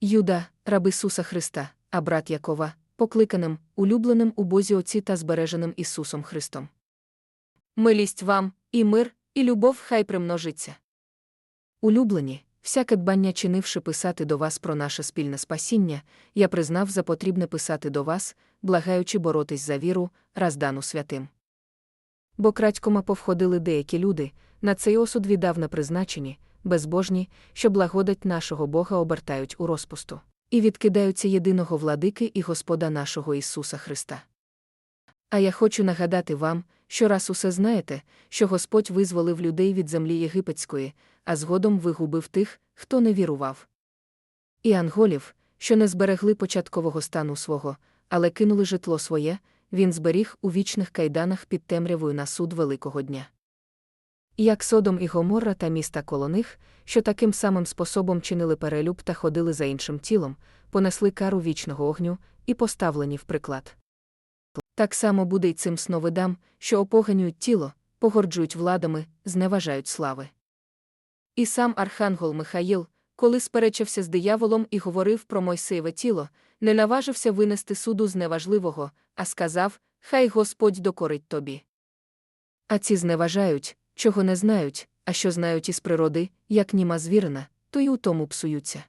Юда, раб Ісуса Христа, а брат Якова, покликаним, улюбленим у Бозі Отці та збереженим Ісусом Христом. Милість вам, і мир, і любов хай примножиться. Улюблені, всяке дбання чинивши писати до вас про наше спільне спасіння, я признав за потрібне писати до вас, благаючи боротись за віру, раздану святим. Бо крадькома повходили деякі люди, на цей осуд віддавна призначені, безбожні, що благодать нашого Бога обертають у розпусту, і відкидаються єдиного владики і Господа нашого Ісуса Христа. А я хочу нагадати вам, що раз усе знаєте, що Господь визволив людей від землі єгипетської, а згодом вигубив тих, хто не вірував. І анголів, що не зберегли початкового стану свого, але кинули житло своє, він зберіг у вічних кайданах під темрявою на суд Великого дня. Як Содом і Гоморра та міста коло них, що таким самим способом чинили перелюб та ходили за іншим тілом, понесли кару вічного огню і поставлені в приклад. Так само буде й цим сновидам, що опоганюють тіло, погорджують владами, зневажають слави. І сам архангел Михаїл, коли сперечався з дияволом і говорив про Мойсеєве тіло, не наважився винести суду зневажливого, а сказав Хай Господь докорить тобі. А ці зневажають, чого не знають, а що знають із природи, як німа звірина, то й у тому псуються.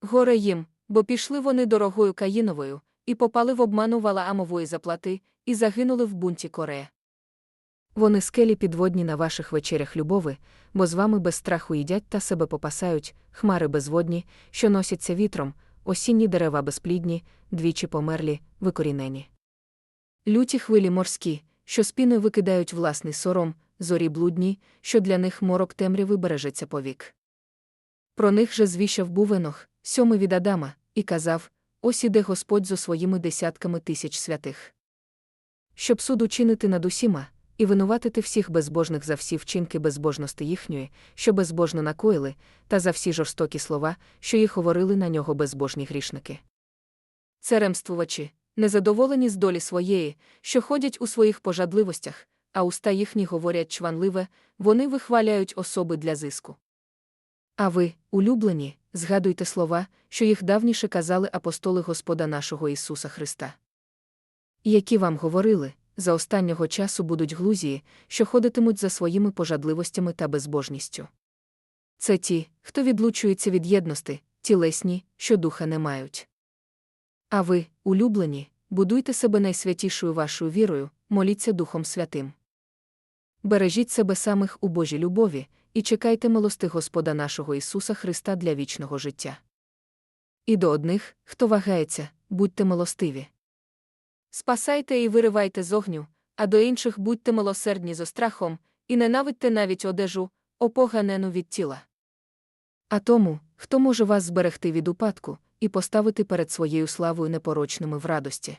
Горе їм, бо пішли вони дорогою Каїновою, і попали в обману Валаамової заплати, і загинули в бунті Корея. Вони скелі підводні на ваших вечерях любови, бо з вами без страху їдять та себе попасають, хмари безводні, що носяться вітром, осінні дерева безплідні, двічі померлі, викорінені. Люті хвилі морські, що спіною викидають власний сором, зорі блудні, що для них морок темряви бережеться повік. Про них же звіщав був Енох, сьомий від Адама, і казав ось іде Господь зо своїми десятками тисяч святих. Щоб суд учинити над усіма, і винуватити всіх безбожних за всі вчинки безбожності їхньої, що безбожно накоїли, та за всі жорстокі слова, що їх говорили на нього безбожні грішники. Церемствувачі, незадоволені з долі своєї, що ходять у своїх пожадливостях, а уста їхні говорять чванливе, вони вихваляють особи для зиску. А ви, улюблені, згадуйте слова, що їх давніше казали апостоли Господа нашого Ісуса Христа. Які вам говорили, за останнього часу будуть глузії, що ходитимуть за своїми пожадливостями та безбожністю. Це ті, хто відлучується від єдності, тілесні, що духа не мають. А ви, улюблені, будуйте себе найсвятішою вашою вірою, моліться Духом Святим. Бережіть себе самих у Божій любові і чекайте милости Господа нашого Ісуса Христа для вічного життя. І до одних, хто вагається, будьте милостиві. Спасайте і виривайте з огню, а до інших будьте милосердні зо страхом, і ненавидьте навіть одежу, опоганену від тіла. А тому, хто може вас зберегти від упадку і поставити перед своєю славою непорочними в радості.